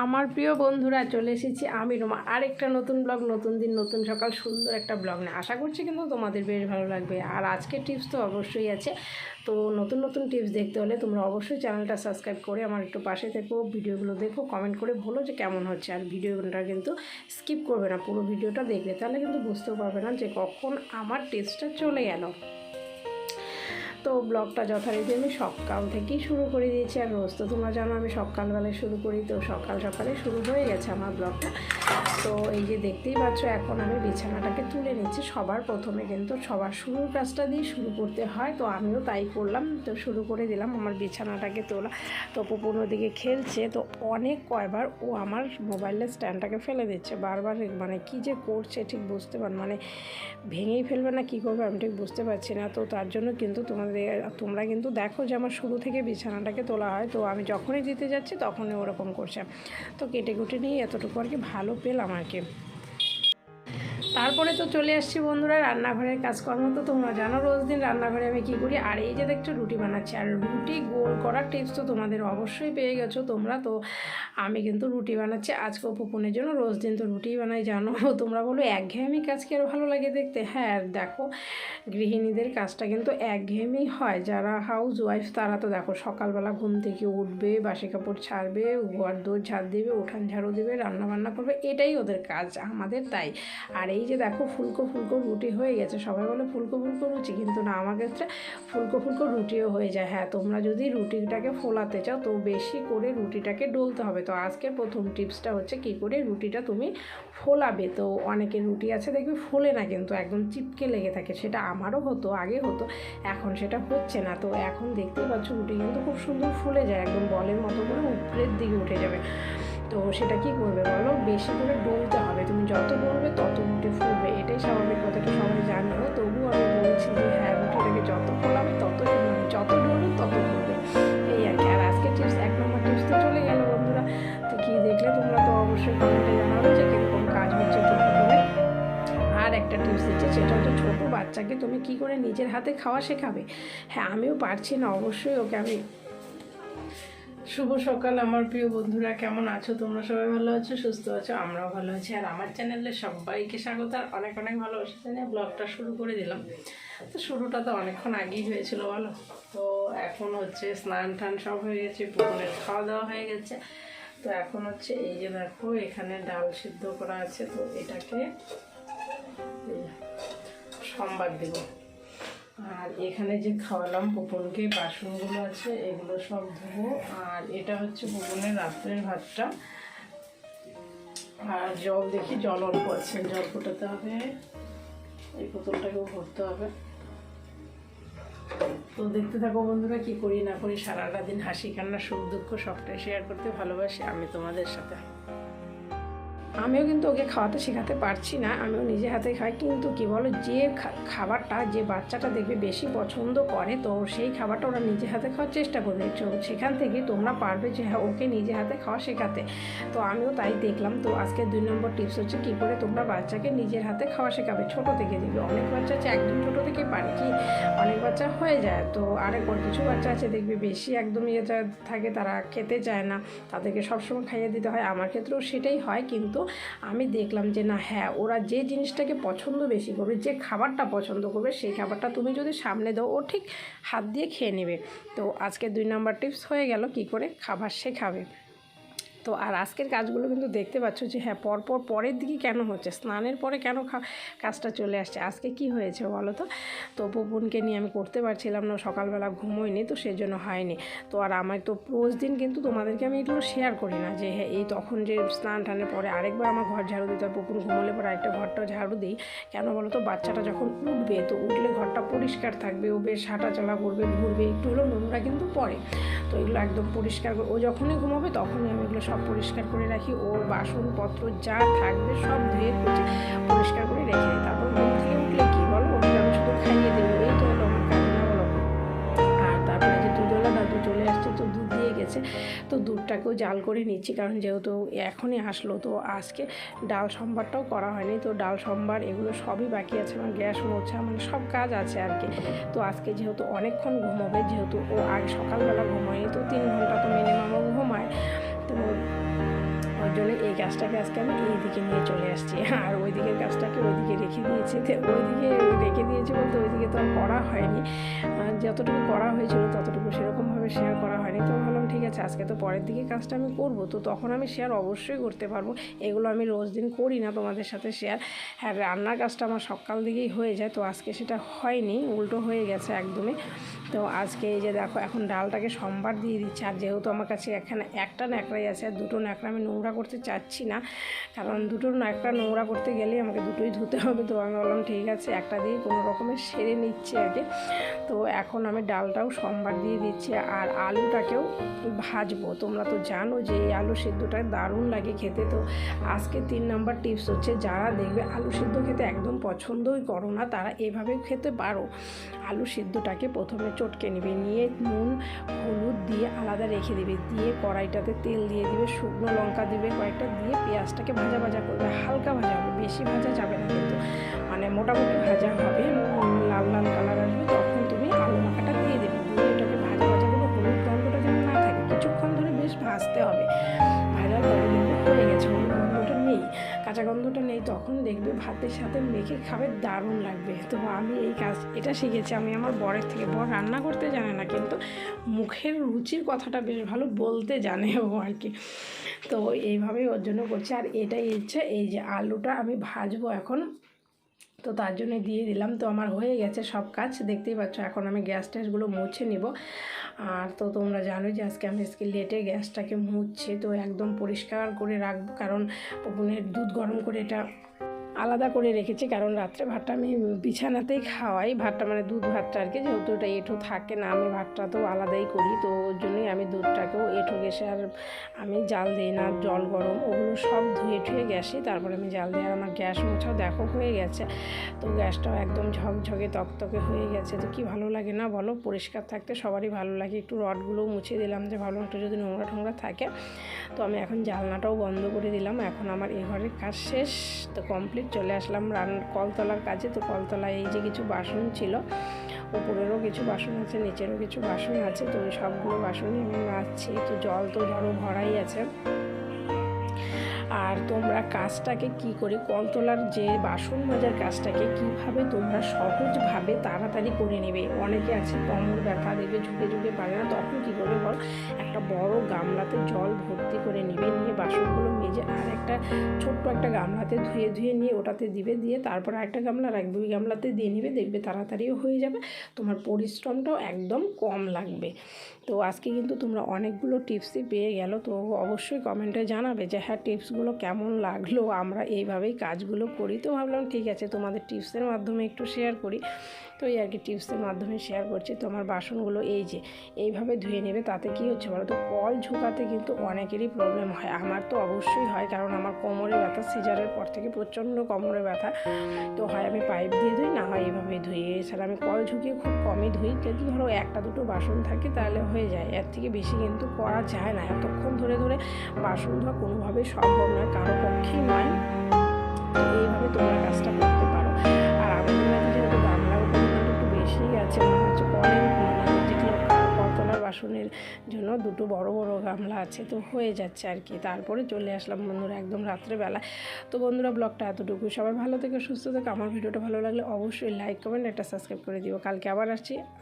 আমার প্রিয় বন্ধুরা, চলে এসেছি আমি রোমা। আরেকটা নতুন ব্লগ নতুন দিন, নতুন সকাল, সুন্দর একটা ব্লগ নিয়ে। আশা করছি কিন্তু তোমাদের বেশ ভালো লাগবে। আর আজকের টিপস তো অবশ্যই আছে। তো নতুন নতুন টিপস দেখতে হলে তোমরা অবশ্যই চ্যানেলটা সাবস্ক্রাইব করে আমার একটু পাশে থেকো, ভিডিওগুলো দেখো কমেন্ট করে বলো যে কেমন হচ্ছে। আর ভিডিওটা কিন্তু স্কিপ করবে না, পুরো ভিডিওটা দেখলে। তাহলে কিন্তু বুঝতেও পারবে না যে কখন আমার টিপসটা চলে গেল। তো ব্লগটা যথারীতি আমি সকাল থেকেই শুরু করে দিয়েছি। আর রোজ তো তোমরা জানো আমি সকালবেলায় শুরু করি, তো সকাল সকালে শুরু হয়ে গেছে আমার ব্লগটা। তো এই যে দেখতেই পাচ্ছ, এখন আমি বিছানাটাকে তুলে নিচ্ছি। সবার প্রথমে কিন্তু সবার শুরুর কাজটা দিয়ে শুরু করতে হয়, তো আমিও তাই করলাম। তো শুরু করে দিলাম, আমার বিছানাটাকে তোলা। তো পুপুন ওদিকে খেলছে, তো অনেক কয়বার ও আমার মোবাইলের স্ট্যান্ডটাকে ফেলে দিচ্ছে। বারবার মানে কি যে করছে ঠিক বুঝতে পার মানে ভেঙেই ফেলবে না, কী করবে আমি ঠিক বুঝতে পারছি না। তো তার জন্য কিন্তু তোমাদের তোমরা কিন্তু দেখো যে আমার শুরু থেকে বিছানাটাকে তোলা হয়। তো আমি যখনই দিতে যাচ্ছি তখনই ওরকম করছে। তো কেটে কুটে নিয়ে এতটুকু আর কি ভালো পেলাম আর কি। তারপরে তো চলে আসছি বন্ধুরা রান্নাঘরের কাজকর্ম। তো তোমরা জানো রোজ দিন রান্নাঘরে আমি কী করি? আর এই যে দেখছ, রুটি বানাচ্ছি। আর রুটি গোল করার টিপস তো তোমাদের অবশ্যই পেয়ে গেছো তোমরা। তো আমি কিন্তু রুটি বানাচ্ছি। আজকে পুপুনের জন্য রোজ দিন তো রুটি বানাই, জানো? তোমরা বলো, একঘেয়েমি কাজ কি আরও ভালো লাগে দেখতে? হ্যাঁ দেখো, গৃহিণীদের কাজটা কিন্তু একঘেয়েমি হয়। যারা হাউস ওয়াইফ তারা তো দেখো, সকালবেলা ঘুম থেকে উঠবে, বাসি কাপড় ছাড়বে ঘর দোর ঝাড় দেবে, উঠান ঝাড়ু দেবে রান্না বান্না করবে, এটাই ওদের কাজ, আমাদের তাই। আর এই যে দেখো ফুলকো ফুলকো রুটি হয়ে গেছে। সবাই বলে ফুলকো ফুলকো রুচি কিন্তু না, আমার ক্ষেত্রে ফুলকো ফুলকো রুটিও হয়ে যায়। হ্যাঁ তোমরা যদি রুটিটাকে ফোলাতে চাও, তো বেশি করে রুটিটাকে ডলতে হবে। তো আজকের প্রথম টিপসটা হচ্ছে কী করে রুটিটা তুমি ফোলাবে। তো অনেকে রুটি আছে, দেখবে ফোলে না, কিন্তু একদম চিপকে লেগে থাকে। সেটা আমারও হতো, আগে হতো, এখন সেটা হচ্ছে না। তো এখন দেখতেই পাচ্ছ, রুটি কিন্তু খুব সুন্দর ফুলে যায়, একদম বলের মতো করে উপরের দিকে উঠে যাবে। তো সেটা কি করবে বলো? বেশি করে ডলতে হবে। তুমি যত ডলবে তত রুটি ফুলবে এটাই স্বাভাবিক কথাটা সবাই জানো তবুও আমি বলছি যে হ্যাঁ রুটিটাকে যত ফোলাবে তত যত ডলবে তত ফুলবে এই আর কি। আর আজকে টিপস এক নম্বর টিপস তো চলে গেল বন্ধুরা। তো কী দেখলে তোমরা তো অবশ্যই কমেন্টে জানাবে যে কীরকম কাজ হচ্ছে তোমরা আর একটা টিপস দিচ্ছি, সেটা হচ্ছে ছোটো বাচ্চাকে তুমি কি করে নিজের হাতে খাওয়া শেখাবে? হ্যাঁ আমিও পারছি না। অবশ্যই ওকে আমি শুভ সকাল, আমার প্রিয় বন্ধুরা। কেমন আছো? তোমরা সবাই ভালো আছো? সুস্থ আছো? আমরাও ভালো আছি। আর আমার চ্যানেলে সবাইকে স্বাগত। আর অনেক অনেক ভালোবাসা জানিয়ে ব্লগটা শুরু করে দিলাম। তো শুরুটা তো অনেকক্ষণ আগেই হয়েছিল, বলো? তো এখন হচ্ছে স্নান টান সব হয়ে গেছে পুকুরের খাওয়া দাওয়া হয়ে গেছে। তো এখন হচ্ছে এই যে দেখো, এখানে ডাল সিদ্ধ করা আছে। তো এটাকে সোমবার দেবো। আর এখানে যে খাওয়ালাম পুপনকে বাসনগুলো আছে, এগুলো সব ধোবো। আর এটা হচ্ছে পুপনের রাত্রের ভাতটা। আর জল দেখি, জল অল্প আছে, জল ফোটাতে হবে। এই বোতলটাকেও ভরতে হবে। তো দেখতে থাকো বন্ধুরা, কি করি না করি, সারাটা দিন হাসি কান্না, সুখ দুঃখ সবটাই শেয়ার করতে ভালোবাসি। আমি তোমাদের সাথে। আমিও কিন্তু ওকে খাওয়াতে শেখাতে পারছি না, আমিও নিজে হাতে খাই। কিন্তু কি বলো, যে খাবারটা যে বাচ্চাটা দেখবে বেশি পছন্দ করে, তো সেই খাবারটা ওরা নিজে হাতে খাওয়ার চেষ্টা করবে। সেখান থেকে তোমরা পারবে যে হ্যাঁ ওকে নিজে হাতে খাওয়া শেখাতে। তো আমিও তাই দেখলাম। তো আজকে দুই নম্বর টিপস হচ্ছে কী করে তোমরা বাচ্চাকে নিজের হাতে খাওয়া শেখাবে। ছোট থেকে দেখবে অনেক বাচ্চা আছে, একদম ছোটো থেকে পারে কি? অনেক বাচ্চা হয়ে যায়। তো আরেক কিছু বাচ্চা আছে দেখবে বেশি একদম ইয়ে থাকে, তারা খেতে চায় না। তাদেরকে সবসময় খাইয়ে দিতে হয়। আমার ক্ষেত্রেও সেটাই হয়। কিন্তু আমি দেখলাম যে না হ্যাঁ ওরা যে জিনিসটাকে পছন্দ বেশি করবে, যে খাবারটা পছন্দ করবে, সেই খাবারটা তুমি যদি সামনে দাও, ও ঠিক হাত দিয়ে খেয়ে নেবে। তো আজকে দুই নাম্বার টিপস হয়ে গেল কি করে খাবার শেখাবে। তো আর আজকের কাজগুলো কিন্তু দেখতে পাচ্ছ যে হ্যাঁ পরপর পরের দিকে কেন হচ্ছে? স্নানের পরে কেন কাজটা চলে আসছে? আজকে কি হয়েছে বলো তো? তো পুপুনকে নিয়ে আমি করতে পারছিলাম না, সকালবেলা ঘুমোয়নি তো সেই জন্য হয়নি। তো আর আমার তো রোজ দিন কিন্তু তোমাদেরকে আমি এগুলো শেয়ার করি না যে হ্যাঁ এই তখন যে স্নান টানের পরে আরেকবার আমার ঘর ঝাড়ু দিতে হয়, পুকুর ঘুমোলে পরে আরেকটা ঘরটা ঝাড়ু দিই। কেন বলো তো? বাচ্চাটা যখন উঠবে তো উঠলে ঘরটা পরিষ্কার থাকবে, ও বেশ হাঁটা চলা করবে, ঘুরবে, একটু হলেও নোংরা কিন্তু পড়ে। তো এগুলো একদম পরিষ্কার করে, ও যখনই ঘুমাবে তখনই আমি এগুলো সব পরিষ্কার করে রাখি। ওর বাসনপত্র যা থাকবে সব ধুয়ে পরিষ্কার করে রেখে দিই। তারপর ঘুম থেকে উঠলে কী বলো? ওকে আমি শুধু খাইয়ে দেবো। এই তো হলো আমার কাজ না বলো? আর তারপরে যে দুধওয়ালা দাদু চলে আসছে, তো দুধ দিয়ে গেছে। তো দুধটাকেও জাল করে নিচ্ছি, কারণ যেহেতু এখনই আসলো, তো আজকে ডাল সম্বারটাও করা হয়নি। তো ডাল সম্বার এগুলো সবই বাকি আছে, আমার গ্যাস মোছা মানে সব কাজ আছে আর কি। তো আজকে যেহেতু অনেকক্ষণ ঘুমোবে, যেহেতু ও আগে সকালবেলা ঘুমোয়নি, তো তিন ঘণ্টা তো মিনিমামও ঘুমায়। তো ওর জন্য এই গাছটাকে আজকে আমি এই দিকে নিয়ে চলে আসছি। আর ওই দিকের গাছটাকে ওইদিকে রেখে দিয়েছি। ওইদিকে রেখে দিয়েছি বলতে ওইদিকে তো আর করা হয়নি। যতটুকু করা হয়েছিল ততটুকু সেরকমভাবে শেয়ার করা হয়নি। তো ভাবলাম, ঠিক আছে, আজকে তো পরের দিকে কাজটা আমি করব। তো তখন আমি শেয়ার অবশ্যই করতে পারব। এগুলো আমি রোজ দিন করি না তোমাদের সাথে শেয়ার হ্যাঁ রান্নার কাজটা আমার সকাল দিকেই হয়ে যায়। তো আজকে সেটা হয়নি, উল্টো হয়ে গেছে একদমই। তো আজকে এই যে দেখো, এখন ডালটাকে সোমবার দিয়ে দিচ্ছি। আর যেহেতু আমার কাছে এখানে একটা ন্যাকড়াই আছে, আর দুটো ন্যাকড়া আমি নোংরা করতে চাচ্ছি না, কারণ দুটো ন্যাকড়া নোংরা করতে গেলেই আমাকে দুটোই ধুতে হবে। তো আমি বললাম, ঠিক আছে, একটা দিয়ে কোনো রকমের সেরে নিচ্ছি আগে। তো এখন আমি ডালটাও সোমবার দিয়ে দিচ্ছি, আর আলুটাকেও ভাজবো। তোমরা তো জানো যে এই আলু সিদ্ধটা দারুণ লাগে খেতে। তো আজকে তিন নাম্বার টিপস হচ্ছে, যারা দেখবে আলু সিদ্ধ খেতে একদম পছন্দই করো না, তারা এভাবেও খেতে পারো। আলু সিদ্ধটাকে প্রথমে চটকে নেবে। নিয়ে নুন, হলুদ দিয়ে আলাদা রেখে দেবে। দিয়ে কড়াইটাতে তেল দিয়ে দিবে, শুকনো লঙ্কা দিবে কয়েকটা, দিয়ে পেঁয়াজটাকে ভাজা ভাজা করবে। হালকা ভাজা হবে, বেশি ভাজা যাবে না কিন্তু। মানে মোটামুটি ভাজা হবে। সাথে মেখে খাবে দারুণ লাগবে। তো আমি এই কাজ, এটা শিখেছি। আমি আমার বরের থেকে। বর রান্না করতে জানে না, কিন্তু মুখের রুচির কথাটা বেশ ভালো বলতে জানে ও আর কি। তো এইভাবেই ওর জন্য করছি। আর এটাই ইচ্ছে এই যে আলুটা আমি ভাজবো এখন। তো তার জন্য দিয়ে দিলাম। তো আমার হয়ে গেছে সব কাজ। দেখতেই পাচ্ছ, এখন আমি গ্যাস ট্যাসগুলো মুছে নিব। আর তো তোমরা জানো যে আজকে আমি আজকে লেটে গ্যাসটাকে মুছছি। তো একদম পরিষ্কার করে রাখব। কারণ ওভেনের দুধ গরম করে এটা আলাদা করে রেখেছি, কারণ রাত্রে ভাতটা আমি বিছানাতেই খাওয়াই। ভাতটা মানে দুধ ভাতটা আর কি, যেহেতু ওটা এঁঠো থাকে না, আমি ভাতটা তো আলাদাই করি, তো ওর জন্যই আমি দুধটাকেও এঁঠো গ্যাসে আর আমি জাল দিই না, জল গরম, ওগুলো সব ধুয়ে ঠুয়ে গ্যাসে, তারপরে আমি জাল দিই। আর আমার গ্যাস মোছাও দেখো হয়ে গেছে, তো গ্যাসটাও একদম ঝকঝকে তকতকে হয়ে গেছে, তো কি ভালো লাগে না বলো? পরিষ্কার থাকতে সবারই ভালো লাগে, একটু রডগুলোও মুছে দিলাম যে ভালো একটু যদি নোংরা টোংরা থাকে, তো আমি এখন জানলাটাও বন্ধ করে দিলাম, এখন আমার এ ঘরের কাজ শেষ, তো কমপ্লিট চলে আসলাম রান কলতলার কাছে। তো কলতলায় এই যে কিছু বাসন ছিল উপরেরও কিছু বাসন আছে, নিচেরও কিছু বাসন আছে, তো সবগুলো বাসনই আমি মাজছি। তো জল তো ধরো ভরাই আছে। আর তোমরা কাজটাকে কি করে কলতলার যে বাসন মাজার কাজটাকে কীভাবে তোমরা সহজভাবে তাড়াতাড়ি করে নেবে? অনেকে আছে কোমর ব্যথা দেবে, ঝুঁকে ঝুঁকে পারে না। তখন কী করবে বল? একটা বড় গামলাতে জল ভর্তি করে নেবে, নিয়ে বাসনগুলো মেজে আর একটা ছোট্ট একটা গামলাতে ধুয়ে ধুয়ে নিয়ে ওটাতে দিবে, দিয়ে তারপর একটা গামলা রাখবে। ওই গামলাতে দিয়ে নেবে, দেখবে তাড়াতাড়িও হয়ে যাবে, তোমার পরিশ্রমটাও একদম কম লাগবে। তো আজকে কিন্তু তোমরা অনেকগুলো টিপসই পেয়ে গেল, তো অবশ্যই কমেন্টে জানাবে যে হ্যাঁ টিপসগুলো কেমন লাগল? আমরা এইভাবেই কাজগুলো করি। তো ভাবলাম, ঠিক আছে, তোমাদের টিপসের মাধ্যমে একটু শেয়ার করি। তো এই আর কি টিপসের মাধ্যমে শেয়ার করছি। তো আমার বাসনগুলো এই যে, এইভাবে ধুয়ে নেবে, তাতে কি হচ্ছে বলো তো কল ঝুঁকাতে কিন্তু অনেকেরই প্রবলেম হয়। আমার তো অবশ্যই হয়, কারণ আমার কোমরে ব্যথা, সিজারের পর থেকে প্রচণ্ড কোমরে ব্যথা। তো হয় আমি পাইপ দিয়ে ধুই, না হয় এইভাবে ধুই এছাড়া আমি কল ঝুঁকিয়ে খুব কমই ধুই। যদি ধরো একটা দুটো বাসন থাকে, তাহলে হয়ে যায়। এর থেকে বেশি কিন্তু করা যায় না। এতক্ষণ ধরে ধরে বাসন ধোয়া কোনোভাবেই সম্ভব নয়, কারও পক্ষেই নয়। এইভাবে তোমরা কাজটা করতে পারো। আর আমাদের বাড়িতে যেহেতু গামলার পরিমাণটা একটু বেশিই আছে, মনে হচ্ছে কতলার বাসনের জন্য দুটো বড় বড় গামলা আছে, তো হয়ে যাচ্ছে আর কি। তারপরে চলে আসলাম বন্ধুরা একদম রাত্রেবেলা। তো বন্ধুরা ব্লগটা এতটুকু সবাই ভালো থেকে, সুস্থ থেকে। আমার ভিডিওটা ভালো লাগলে অবশ্যই লাইক, কমেন্ট, একটা সাবস্ক্রাইব করে দিও। কালকে আবার আসছি। আর